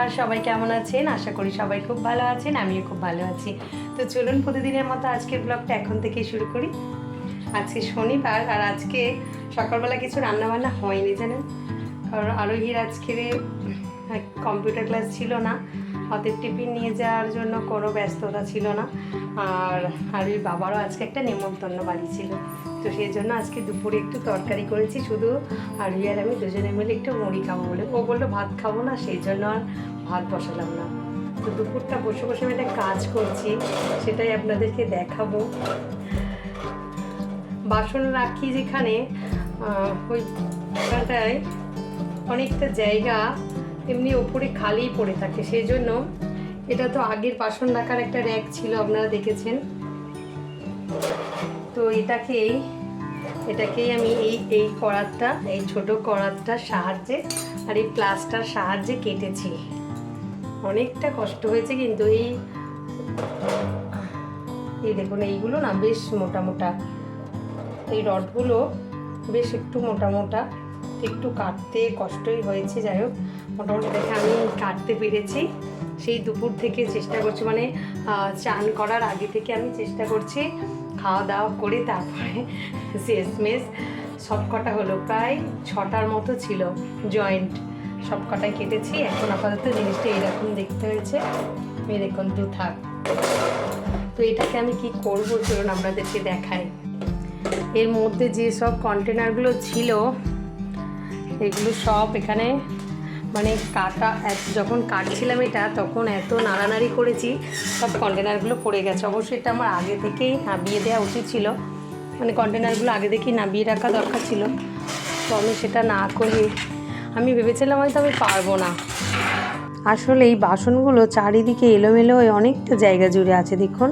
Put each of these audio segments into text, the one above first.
নমস্কার, সবাই কেমন আছেন? আশা করি সবাই খুব ভালো আছেন, আমিও খুব ভালো আছি। তো চলুন প্রতিদিনের মতো আজকের ব্লগটা এখন থেকেই শুরু করি। আজকে শনিবার আর আজকে সকালবেলা কিছু রান্নাবান্না হয়নি, জানেন? কারণ আরোহীর আজকে কম্পিউটার ক্লাস ছিল না। অতএব টিফিন নিয়ে যাওয়ার জন্য কোনো ব্যস্ততা ছিল না। আর আরোহীর বাবারও আজকে একটা নেমন্তন্ন বাড়ি ছিল। তো সেই জন্য আজকে দুপুরে একটু তরকারি করেছি শুধু। আর আর আমি দুজনে মিলে একটু মুড়ি খাব বলে। ও বলল ভাত খাব না সেই জন্য আর ভাত বসালাম না। তো দুপুরটা বসে বসে আমি একটা কাজ করছি সেটাই আপনাদেরকে দেখাবো। বাসন রাখি যেখানে আহ, ওই ওখানটায় অনেকটা জায়গা এমনি ওপরে খালি পড়ে থাকে। সেই জন্য এটা তো আগের বাসন রাখার একটা র্যাক ছিল আপনারা দেখেছেন। তো এটাকেই এটাকেই আমি এই এই করাতটা এই ছোট করাতটার সাহায্যে আর এই প্লাস্টার সাহায্যে কেটেছি। অনেকটা কষ্ট হয়েছে কিন্তু এই এই দেখুন, এইগুলো না বেশ মোটা মোটা। এই রডগুলো বেশ একটু মোটা মোটা, একটু কাটতে কষ্টই হয়েছে, যাই হোক। মোটামুটি দেখে আমি কাটতে পেরেছি। সেই দুপুর থেকে চেষ্টা করছি মানে চান করার আগে থেকে আমি চেষ্টা করছি। খাওয়া দাওয়া করে, তারপরে শেষমেশ সব কটা হলো প্রায় ছটার মতো ছিল জয়েন্ট সব কটাই কেটেছি, এখন আপাতত জিনিসটা এরকম দেখতে হয়েছে। দেখুন দু থাক। তো এটাকে আমি কি করব, চলুন আপনাদেরকে দেখাই। এর মধ্যে যে সব কন্টেনারগুলো ছিল, এগুলো সব এখানে মানে কাটা যখন কাটছিলাম এটা, তখন এত নাড়ানাড়ি করেছি, সব কন্টেনারগুলো পড়ে গেছে। অবশ্যই এটা আমার আগে থেকেই নাবিয়ে দেওয়া উচিত ছিল। মানে কন্টেনারগুলো আগে থেকেই নাবিয়ে রাখা দরকার ছিল। তো আমি সেটা না করে, আমি ভেবেছিলাম হয়তো আমি পারব না। আসলে এই বাসনগুলো চারিদিকে এলোমেলো হয়ে অনেকটা জায়গা জুড়ে আছে, দেখুন।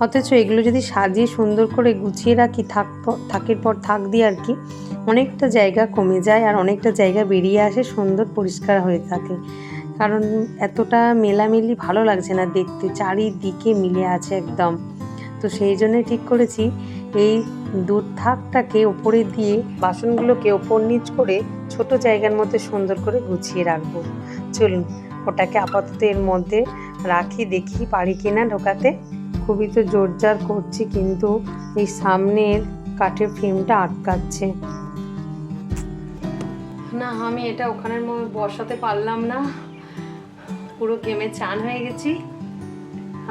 অথচ এগুলো যদি সাজিয়ে সুন্দর করে গুছিয়ে রাখি, থাক থাকের পর থাক দিয়ে আর কি, অনেকটা জায়গা কমে যায় আর অনেকটা জায়গা বেরিয়ে আসে, সুন্দর পরিষ্কার হয়ে থাকে। কারণ এতটা মেলামেলি ভালো লাগছে না দেখতে, চারিদিকে মিলে আছে একদম। তো সেই জন্যই ঠিক করেছি, এই দুধ থাকটাকে ওপরে দিয়ে বাসনগুলোকে ওপর নিচ করে ছোট জায়গার মধ্যে সুন্দর করে গুছিয়ে রাখব। চলুন, ওটাকে আপাতত এর মধ্যে রাখি, দেখি পারি কিনা ঢোকাতে। খুবই তো জোরজার করছি, কিন্তু এই সামনের কাঠের ফ্রেমটা আটকাচ্ছে। না, আমি এটা ওখানের বসাতে পারলাম না। পুরো ঘেমে চান হয়ে গেছি।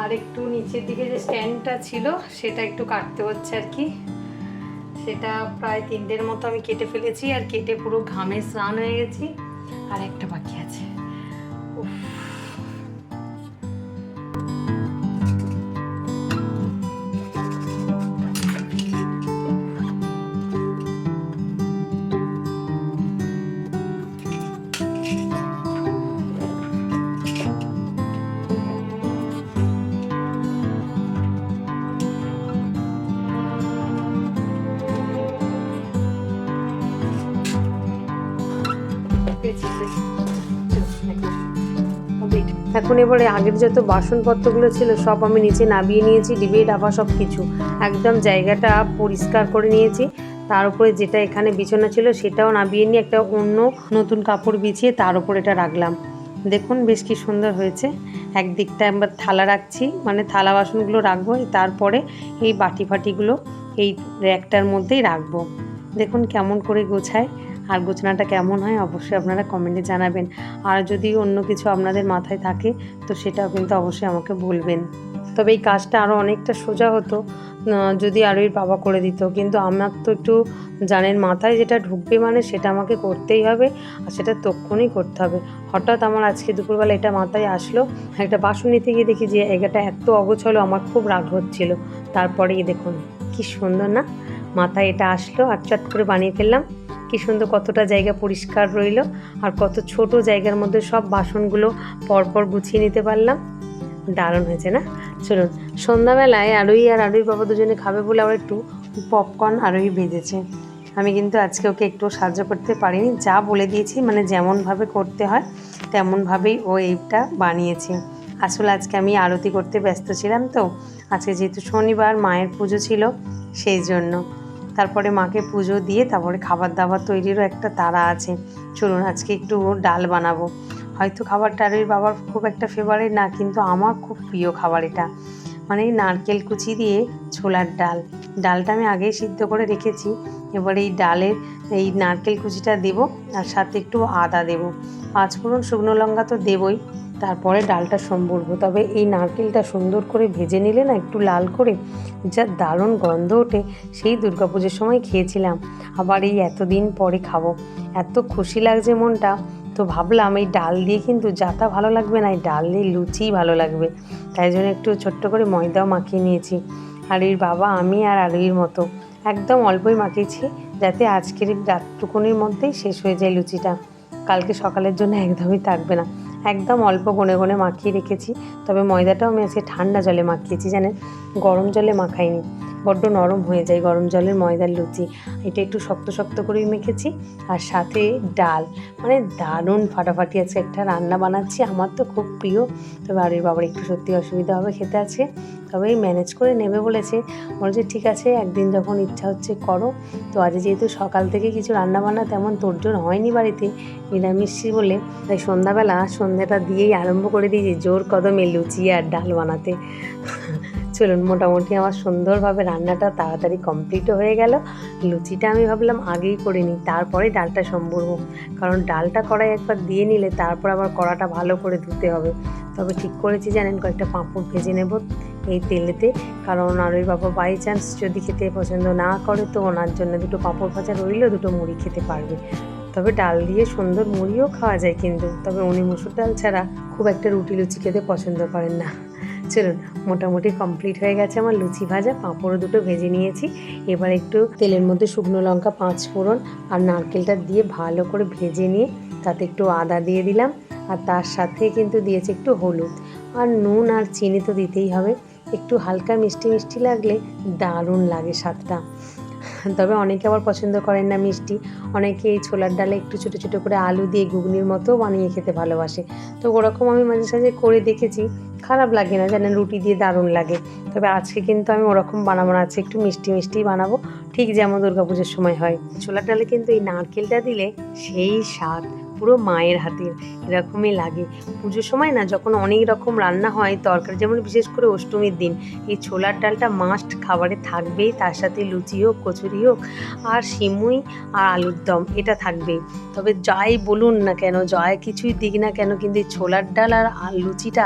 আর একটু নিচের দিকে যে স্ট্যান্ডটা ছিল, সেটা একটু কাটতে হচ্ছে আর কি। সেটা প্রায় তিনটের মতো আমি কেটে ফেলেছি, আর কেটে পুরো ঘামে স্নান হয়ে গেছি। আর একটা বাকি আছে। এখন এবারে আগের যত বাসনপত্রগুলো ছিল, সব আমি নিচে নামিয়ে নিয়েছি ডিবে ডাবা সব কিছু। একদম জায়গাটা পরিষ্কার করে নিয়েছি। তার উপরে যেটা এখানে বিছানা ছিল, সেটাও নামিয়ে নিয়ে একটা অন্য নতুন কাপড় বিছিয়ে তার উপর এটা রাখলাম। দেখুন বেশ কি সুন্দর হয়েছে। একদিকটা আমরা থালা রাখছি মানে থালা বাসনগুলো রাখব, তারপরে এই বাটি ফাটিগুলো এই র্যাকটার মধ্যেই রাখব। দেখুন কেমন করে গোছায়। আর গোছানোটা কেমন হয় অবশ্যই আপনারা কমেন্টে জানাবেন। আর যদি অন্য কিছু আপনাদের মাথায় থাকে, তো সেটাও কিন্তু অবশ্যই আমাকে বলবেন। তবে এই কাজটা আরও অনেকটা সোজা হতো যদি আরোই বাবা করে দিত। কিন্তু আমার তো একটু জানেন মাথায় যেটা ঢুকবে মানে সেটা আমাকে করতেই হবে, আর সেটা তক্ষণই করতে হবে। হঠাৎ আমার আজকে দুপুরবেলা এটা মাথায় আসলো, একটা বাসন নিতে গিয়ে দেখি যে জায়গাটা এত অগোছালো, আমার খুব রাগ হচ্ছিল। তারপরেই দেখুন, কি সুন্দর না? মাথায় এটা আসলো, আর চট করে বানিয়ে ফেললাম। কি সুন্দর কতটা জায়গা পরিষ্কার রইল আর কত ছোট জায়গার মধ্যে সব বাসনগুলো পরপর গুছিয়ে নিতে পারলাম। দারুণ হয়েছে না? চলুন, সন্ধ্যাবেলায় আরোই আর আরোই বাবা দুজনে খাবে বলে আবার একটু পপকর্ন আরোই ভেজেছে আমি কিন্তু আজকে ওকে একটু সাহায্য করতে পারিনি, যা বলে দিয়েছি মানে যেমনভাবে করতে হয়, তেমনভাবেই ও এইটা বানিয়েছে। আসলে আজকে আমি আরতি করতে ব্যস্ত ছিলাম তো, আজকে যেহেতু শনিবার, মায়ের পুজো ছিল, সেই জন্য। তারপরে মাকে পুজো দিয়ে তারপরে খাবার দাবার তৈরিরও একটা তারা আছে। চলুন, আজকে একটু ডাল বানাবো। হয়তো খাবারটা আরবির বাবার খুব একটা ফেভারিট না, কিন্তু আমার খুব প্রিয় খাবার এটা। মানে নারকেল কুচি দিয়ে ছোলার ডাল। ডালটা আমি আগেই সিদ্ধ করে রেখেছি। এবার এই ডালের এই নারকেল কুচিটা দেবো, আর সাথে একটু আদা দেবো। পাঁচ ফোড়ন শুকনো লঙ্কা তো দেবই। তারপরে ডালটা সম্ভরবো তবে এই নারকেলটা সুন্দর করে ভেজে নিলে না একটু লাল করে যা দারুণ গন্ধ ওঠে, সেই দুর্গাপুজোর সময় খেয়েছিলাম। আবার এই এতদিন পরে খাব। এত খুশি লাগছে মনটা। তো ভাবলাম এই ডাল দিয়ে কিন্তু যাতা ভালো লাগবে না, এই ডাল দিয়ে লুচিই ভালো লাগবে। তাই জন্য একটু ছোট্ট করে ময়দাও মাখিয়ে নিয়েছি। আর এর বাবা, আমি আর আরুইর মতো। একদম অল্পই মাখিয়েছি যাতে আজকের রাতটুকুনির মধ্যেই শেষ হয়ে যায় লুচিটা। কালকে সকালের জন্য একদমই থাকবে না। একদম অল্প গুনে গুনে মাখিয়ে রেখেছি। তবে ময়দাটাও আমি আজকে ঠান্ডা জলে মাখিয়েছি, জানেন? গরম জলে মাখাইনি। বড্ড নরম হয়ে যায়, গরম জলের ময়দার লুচি। এটা একটু শক্ত শক্ত করেই মেখেছি। আর সাথে ডাল। মানে দারুণ ফাটাফাটি আছে একটা রান্না বানাচ্ছি, আমার তো খুব প্রিয়। তবে বাড়ির বাবার, একটু সত্যি অসুবিধা হবে, খেতে আছে। তবে ম্যানেজ করে নেবে বলেছে। বলেছে ঠিক আছে, একদিন যখন ইচ্ছা হচ্ছে করো। তো আজ যেহেতু সকাল থেকে কিছু রান্না বান্না তেমন তোড়জোড় হয়নি বাড়িতে, নিরামিষই বলে। তাই সন্ধ্যাবেলা, সন্ধ্যাটা দিয়েই আরম্ভ করে দিয়েছি, জোর কদমে লুচি আর ডাল বানাতে। চলুন, মোটামুটি আমার সুন্দরভাবে রান্নাটা তাড়াতাড়ি কমপ্লিটও হয়ে গেল। লুচিটা আমি ভাবলাম আগেই করে নিই তারপরে ডালটা সম্ভব। কারণ ডালটা কড়াই একবার দিয়ে নিলে তারপর আবার কড়াটা ভালো করে ধুতে হবে। তবে ঠিক করেছি জানেন, কয়েকটা পাঁপড় ভেজে নেব এই তেলেতে। কারণ আর ওই বাবা বাই চান্স যদি খেতে পছন্দ না করে, তো ওনার জন্য দুটো পাঁপড় ভাজা রইলেও দুটো মুড়ি খেতে পারবে। তবে ডাল দিয়ে সুন্দর মুড়িও খাওয়া যায় কিন্তু। তবে উনি মুসুর ডাল ছাড়া খুব একটা রুটি লুচি খেতে পছন্দ করেন না। চলুন, মোটামুটি কমপ্লিট হয়ে গেছে আমার লুচি ভাজা, পাঁপড়ও দুটো ভেজে নিয়েছি। এবার একটু তেলের মধ্যে শুকনো লঙ্কা, পাঁচ ফোড়ন আর নারকেলটা দিয়ে ভালো করে ভেজে নিয়ে তাতে একটু আদা দিয়ে দিলাম আর তার সাথে কিন্তু দিয়েছি একটু হলুদ। আর নুন আর চিনি তো দিতেই হবে। একটু হালকা মিষ্টি মিষ্টি লাগলে দারুণ লাগে স্বাদটা। তবে অনেকে আবার পছন্দ করেন না মিষ্টি। অনেকে এই ছোলার ডালে একটু ছোটো ছোটো করে আলু দিয়ে ঘুগনির মতো বানিয়ে খেতে ভালোবাসে। তো ওরকম আমি মাঝে সাঝে করে দেখেছি। খারাপ লাগে না জানেন রুটি দিয়ে দারুণ লাগে। তবে আজকে কিন্তু আমি ওরকম বানাবো না, আজকে একটু মিষ্টি মিষ্টি বানাবো, ঠিক যেমন দুর্গাপুজোর সময় হয়। ছোলার ডালে কিন্তু এই নারকেলটা দিলে সেই স্বাদ পুরো মায়ের হাতের এরকমই লাগে। পুজোর সময় না যখন অনেক রকম রান্না হয়, তরকারি যেমন বিশেষ করে অষ্টমীর দিন, এই ছোলার ডালটা মাস্ট খাবারে থাকবেই, তার সাথে লুচি হোক, কচুরি হোক, আর সিমুই আর আলুর দম, এটা থাকবেই। তবে যাই বলুন না কেন, যাই কিছুই দিক না কেন, কিন্তু এই ছোলার ডাল আর লুচিটা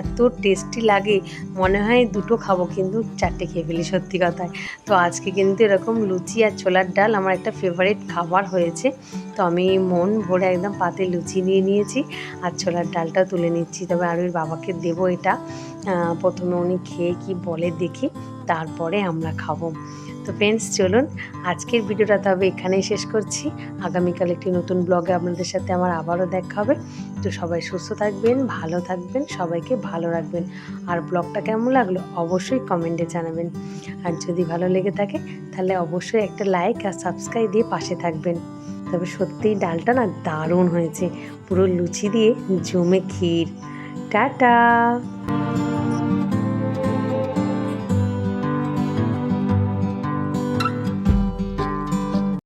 এত টেস্টি লাগে, মনে হয় দুটো খাব, কিন্তু চারটে খেয়ে ফেলি সত্যি কথায়। তো আজকে কিন্তু এরকম লুচি আর ছোলার ডাল আমার একটা ফেভারিট খাবার হয়েছে। তো আমি মন ভরে একদম পাতে লুচি নিয়ে নিয়েছি আর ছোলার ডালটা তুলে নিচ্ছি। তবে আরুর বাবাকে দেবো এটা। প্রথমে উনি খেয়ে কি বলে দেখি, তারপরে আমরা খাব। তো ফ্রেন্ডস চলুন আজকের ভিডিওটা তবে এখানেই শেষ করছি। আগামীকাল একটি নতুন ব্লগে আপনাদের সাথে আমার আবারও দেখা হবে। তো সবাই সুস্থ থাকবেন, ভালো থাকবেন, সবাইকে ভালো রাখবেন। আর ব্লগটা কেমন লাগল অবশ্যই কমেন্টে জানাবেন। আর যদি ভালো লেগে থাকে, তাহলে অবশ্যই একটা লাইক আর সাবস্ক্রাইব দিয়ে পাশে থাকবেন। তবে সত্যিই ডালটা না দারুণ হয়েছে। পুরো লুচি দিয়ে জমে ক্ষীর। টাটা!